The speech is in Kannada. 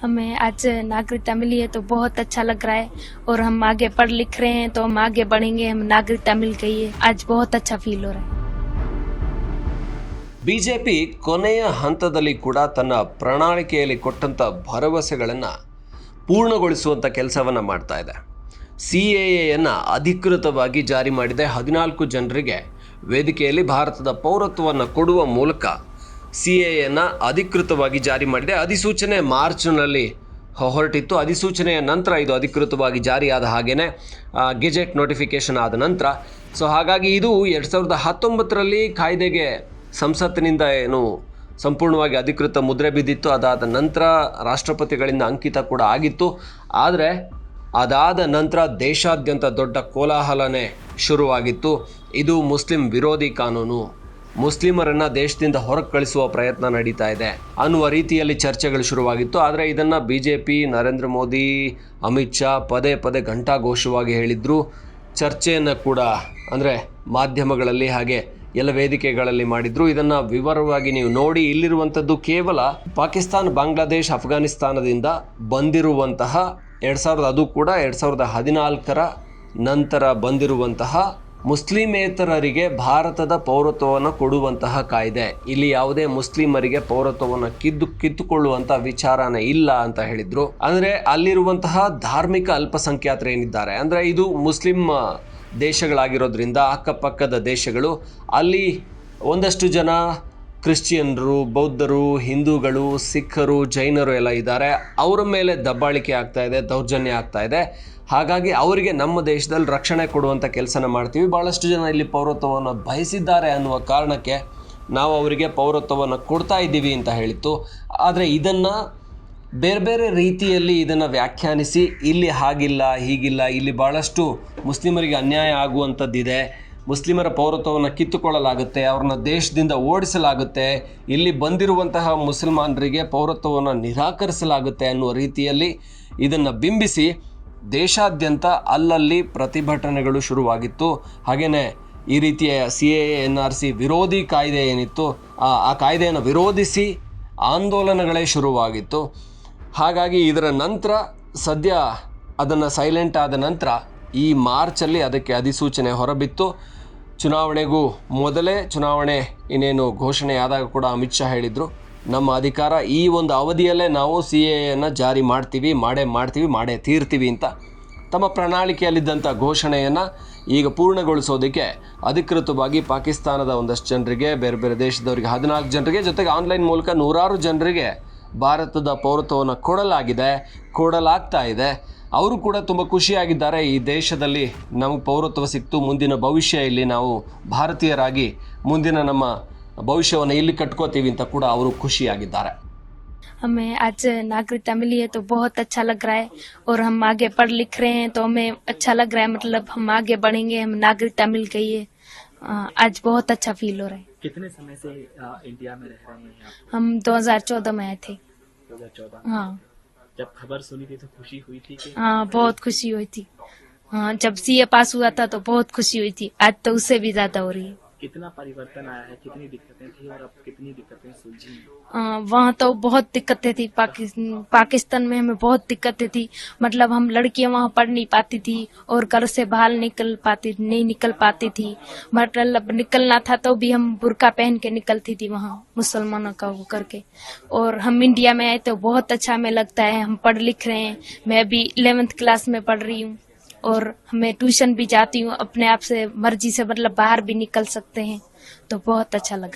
हमें आज नागरिकता मिली है तो बहुत अच्छा लग रहा है और हम आगे पढ़ लिख रहे हैं तो हम आगे बढ़ेंगे हम नागरिकता मिल गई है आज बहुत अच्छा फील हो रहा है ಬಿಜೆಪಿ ಕೊನೆಯ ಹಂತದಲ್ಲಿ ಕೂಡ ತನ್ನ ಪ್ರಣಾಳಿಕೆಯಲ್ಲಿ ಕೊಟ್ಟಂಥ ಭರವಸೆಗಳನ್ನು ಪೂರ್ಣಗೊಳಿಸುವಂಥ ಕೆಲಸವನ್ನು ಮಾಡ್ತಾ ಇದೆ ಸಿ ಎ ಎಯನ್ನು ಅಧಿಕೃತವಾಗಿ ಜಾರಿ ಮಾಡಿದೆ ಹದಿನಾಲ್ಕು ಜನರಿಗೆ ವೇದಿಕೆಯಲ್ಲಿ ಭಾರತದ ಪೌರತ್ವವನ್ನು ಕೊಡುವ ಮೂಲಕ ಸಿ ಎ ಎನ್ನು ಅಧಿಕೃತವಾಗಿ ಜಾರಿ ಮಾಡಿದೆ. ಅಧಿಸೂಚನೆ ಮಾರ್ಚ್ನಲ್ಲಿ ಹೊರಟಿತ್ತು. ಅಧಿಸೂಚನೆಯ ನಂತರ ಇದು ಅಧಿಕೃತವಾಗಿ ಜಾರಿಯಾದ ಹಾಗೇ ಗೆಜೆಟ್ ನೋಟಿಫಿಕೇಶನ್ ಆದ ನಂತರ. ಸೊ, ಹಾಗಾಗಿ ಇದು ಎರಡು ಸಾವಿರದ ಹತ್ತೊಂಬತ್ತರಲ್ಲಿ ಕಾಯ್ದೆಗೆ ಸಂಸತ್ತಿನಿಂದ ಏನು ಸಂಪೂರ್ಣವಾಗಿ ಅಧಿಕೃತ ಮುದ್ರೆ ಬಿದ್ದಿತ್ತು. ಅದಾದ ನಂತರ ರಾಷ್ಟ್ರಪತಿಗಳಿಂದ ಅಂಕಿತ ಕೂಡ ಆಗಿತ್ತು. ಆದರೆ, ಅದಾದ ನಂತರ ದೇಶಾದ್ಯಂತ ದೊಡ್ಡ ಕೋಲಾಹಲನೇ ಶುರುವಾಗಿತ್ತು. ಇದು ಮುಸ್ಲಿಂ ವಿರೋಧಿ ಕಾನೂನು ಮುಸ್ಲಿಮರನ್ನ ದೇಶದಿಂದ ಹೊರಗೆ ಕಳಿಸುವ ಪ್ರಯತ್ನ ನಡೀತಾ ಇದೆ. ಅನ್ನುವ ರೀತಿಯಲ್ಲಿ ಚರ್ಚೆಗಳು ಶುರುವಾಗಿತ್ತು. ಆದರೆ ಇದನ್ನು B J P Narendra Modi, Amit Shah ಪದೇ ಪದೇ ಘಂಟಾಘೋಷವಾಗಿ ಹೇಳಿದ್ರು. ಚರ್ಚೆಯನ್ನು ಕೂಡ ಅಂದರೆ ಮಾಧ್ಯಮಗಳಲ್ಲಿ ಹಾಗೆ ಎಲ್ಲ ವೇದಿಕೆಗಳಲ್ಲಿ ಮಾಡಿದ್ರು. ಇದನ್ನು ವಿವರವಾಗಿ ನೀವು ನೋಡಿ ಇಲ್ಲಿರುವಂಥದ್ದು ಕೇವಲ ಪಾಕಿಸ್ತಾನ, ಬಾಂಗ್ಲಾದೇಶ್ ಅಫ್ಘಾನಿಸ್ತಾನದಿಂದ ಬಂದಿರುವಂತಹ ಎರಡು ಸಾವಿರದ ಅದು ಕೂಡ ಎರಡು ಸಾವಿರದ ಹದಿನಾಲ್ಕರ ನಂತರ ಬಂದಿರುವಂತಹ ಮುಸ್ಲಿಮೇತರರಿಗೆ ಭಾರತದ ಪೌರತ್ವವನ್ನು ಕೊಡುವಂತಹ ಕಾಯ್ದೆ. ಇಲ್ಲಿ ಯಾವುದೇ ಮುಸ್ಲಿಮರಿಗೆ ಪೌರತ್ವವನ್ನು ಕಿದ್ದು ಕಿತ್ತುಕೊಳ್ಳುವಂತಹ ವಿಚಾರನ ಇಲ್ಲ ಅಂತ ಹೇಳಿದ್ರು. ಅಂದ್ರೆ ಅಲ್ಲಿರುವಂತಹ ಧಾರ್ಮಿಕ ಅಲ್ಪಸಂಖ್ಯಾತರು ಏನಿದ್ದಾರೆ? ಅಂದ್ರೆ ಇದು ಮುಸ್ಲಿಂ ದೇಶಗಳಾಗಿರೋದ್ರಿಂದ ಅಕ್ಕಪಕ್ಕದ ದೇಶಗಳು. ಅಲ್ಲಿ ಒಂದಷ್ಟು ಜನ ಕ್ರಿಶ್ಚಿಯನ್ರು, ಬೌದ್ಧರು, ಹಿಂದೂಗಳು, ಸಿಖ್ಖರು, ಜೈನರು ಎಲ್ಲ ಇದ್ದಾರೆ. ಅವರ ಮೇಲೆ ದಬ್ಬಾಳಿಕೆ ಆಗ್ತಾ ಇದೆ, ದೌರ್ಜನ್ಯ ಆಗ್ತಾ ಇದೆ. ಹಾಗಾಗಿ ಅವರಿಗೆ ನಮ್ಮ ದೇಶದಲ್ಲಿ ರಕ್ಷಣೆ ಕೊಡುವಂಥ ಕೆಲಸನ ಮಾಡ್ತೀವಿ. ಭಾಳಷ್ಟು ಜನ ಇಲ್ಲಿ ಪೌರತ್ವವನ್ನು ಬಯಸಿದ್ದಾರೆ ಅನ್ನುವ ಕಾರಣಕ್ಕೆ ನಾವು ಅವರಿಗೆ ಪೌರತ್ವವನ್ನು ಕೊಡ್ತಾ ಇದ್ದೀವಿ ಅಂತ ಹೇಳಿತ್ತು. ಆದರೆ ಇದನ್ನು ಬೇರೆ ಬೇರೆ ರೀತಿಯಲ್ಲಿ ಇದನ್ನು ವ್ಯಾಖ್ಯಾನಿಸಿ, ಇಲ್ಲಿ ಹಾಗಿಲ್ಲ, ಹೀಗಿಲ್ಲ, ಇಲ್ಲಿ ಭಾಳಷ್ಟು ಮುಸ್ಲಿಮರಿಗೆ ಅನ್ಯಾಯ ಆಗುವಂಥದ್ದಿದೆ. ಮುಸ್ಲಿಮರ ಪೌರತ್ವವನ್ನು ಕಿತ್ತುಕೊಳ್ಳಲಾಗುತ್ತೆ, ಅವ್ರನ್ನ ದೇಶದಿಂದ ಓಡಿಸಲಾಗುತ್ತೆ. ಇಲ್ಲಿ ಬಂದಿರುವಂತಹ ಮುಸಲ್ಮಾನರಿಗೆ ಪೌರತ್ವವನ್ನು ನಿರಾಕರಿಸಲಾಗುತ್ತೆ ಅನ್ನುವ ರೀತಿಯಲ್ಲಿ ಇದನ್ನು ಬಿಂಬಿಸಿ ದೇಶಾದ್ಯಂತ ಅಲ್ಲಲ್ಲಿ ಪ್ರತಿಭಟನೆಗಳು ಶುರುವಾಗಿತ್ತು. ಹಾಗೆಯೇ ಈ ರೀತಿಯ C A N R C ವಿರೋಧಿ ಕಾಯ್ದೆ ಏನಿತ್ತು ಆ ಕಾಯ್ದೆಯನ್ನು ವಿರೋಧಿಸಿ ಆಂದೋಲನಗಳೇ ಶುರುವಾಗಿತ್ತು. ಹಾಗಾಗಿ ಇದರ ನಂತರ ಸದ್ಯ ಅದನ್ನು ಸೈಲೆಂಟ್ ಆದ ನಂತರ ಈ ಮಾರ್ಚಲ್ಲಿ ಅದಕ್ಕೆ ಅಧಿಸೂಚನೆ ಹೊರಬಿತ್ತು. ಚುನಾವಣೆಗೂ ಮೊದಲೇ ಚುನಾವಣೆ ಇನ್ನೇನು ಘೋಷಣೆ ಆದಾಗ ಕೂಡ ಅಮಿತ್ ಶಾ ಹೇಳಿದರು. ನಮ್ಮ ಅಧಿಕಾರ ಈ ಒಂದು ಅವಧಿಯಲ್ಲೇ ನಾವು ಸಿ ಎಯನ್ನು ಜಾರಿ ಮಾಡ್ತೀವಿ, ಮಾಡೇ ಮಾಡ್ತೀವಿ, ಮಾಡೇ ತೀರ್ತೀವಿ ಅಂತ ತಮ್ಮ ಪ್ರಣಾಳಿಕೆಯಲ್ಲಿದ್ದಂಥ ಘೋಷಣೆಯನ್ನು ಈಗ ಪೂರ್ಣಗೊಳಿಸೋದಕ್ಕೆ ಅಧಿಕೃತವಾಗಿ ಪಾಕಿಸ್ತಾನದ ಒಂದಷ್ಟು ಜನರಿಗೆ, ಬೇರೆ ಬೇರೆ ದೇಶದವರಿಗೆ, ಹದಿನಾಲ್ಕು ಜನರಿಗೆ, ಜೊತೆಗೆ ಆನ್ಲೈನ್ ಮೂಲಕ ನೂರಾರು ಜನರಿಗೆ ಭಾರತದ ಪೌರತ್ವವನ್ನು ಕೊಡಲಾಗಿದೆ, ಕೊಡಲಾಗ್ತಾ ಇದೆ. ಅವರು ಕೂಡ ತುಂಬ ಖುಷಿಯಾಗಿದ್ದಾರೆ ಈ ದೇಶದಲ್ಲಿ ನಮಗೆ ಪೌರತ್ವ ಸಿಕ್ತು ಮುಂದಿನ ಭವಿಷ್ಯ ಇಲ್ಲಿ ನಾವು ಭಾರತೀಯರಾಗಿ ಮುಂದಿನ ನಮ್ಮ ಭವಿಷ್ಯವನ್ನು ಇಲ್ಲಿ ಕಟ್ಕೋತೀವಿ ಅಂತ ಕೂಡ ಅವರು ಖುಷಿಯಾಗಿದ್ದಾರೆ हमें आज नागरिकता मिली है तो बहुत अच्छा लग रहा है और हम आगे पढ़ लिख रहे हैं तो हमें अच्छा लग रहा है मतलब हम आगे बढ़ेंगे हम नागरिकता मिल गई है अ, आज बहुत अच्छा फील हो रहा है कितने समय से अ, इंडिया में रह रहे हैं आप हम 2014 में आए थे दो हजार चौदह हाँ जब खबर सुनी थी तो खुशी हुई थी हाँ बहुत खुशी हुई थी। हाँ जब सीए पास हुआ था तो बहुत खुशी हुई थी। आज तो उससे भी ज़्यादा हो रही है। कितना परिवर्तन आया है? कितनी दिक्कतें थी और अब कितनी दिक्कतें सुलझी वहाँ तो बहुत दिक्कतें थी। पाकिस्तान पाकिस्तान में हमें बहुत दिक्कतें थी। मतलब हम लड़कियाँ वहाँ पढ़ नहीं पाती थी और घर से बाहर निकल पाती, नहीं निकल पाती थी। मतलब निकलना था तो भी हम बुरका पहन के निकलती थी वहाँ, मुसलमानों का वो करके। और हम इंडिया में आए तो बहुत अच्छा हमें लगता है। हम पढ़ लिख रहे हैं। मैं अभी इलेवेंथ क्लास में पढ़ रही हूँ। और मैं ट्यूशन भी जाती हूँ, अपने आप से, मर्ज़ी से मतलब बाहर भी निकल सकते हैं। तो बहुत अच्छा लगा।